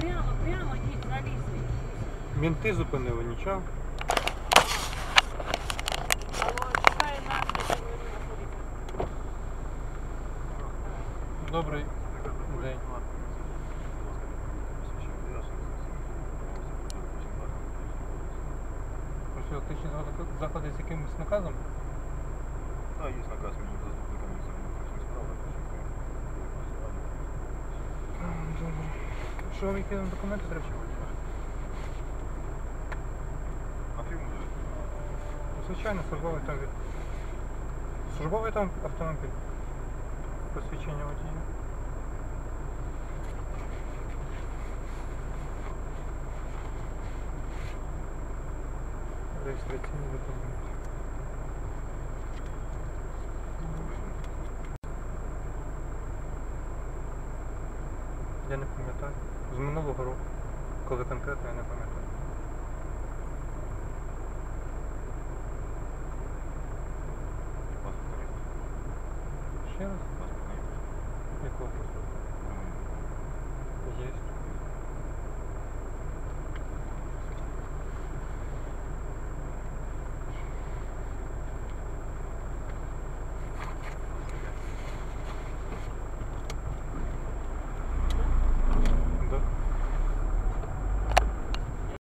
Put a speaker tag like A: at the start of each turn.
A: Прямо, прямо їдь, залізли. Мінти зупинили, нічого.
B: Алло, чекає нас, де ви знаходитесь.
A: Добрий день. Профілактичні заходи з якимось наказом? Що вам які нам документи треба?
C: А фільм буде?
A: Ну, Звичайно, службовий автомобіль. Службовий там автомобіль. Посвідчення водія. Реєстраційний документ. Я не пам'ятаю. З минулого року. Коли конкретно я не пам'ятаю.
C: Есть?
A: Ще раз?
C: Есть?
A: Якого? Є.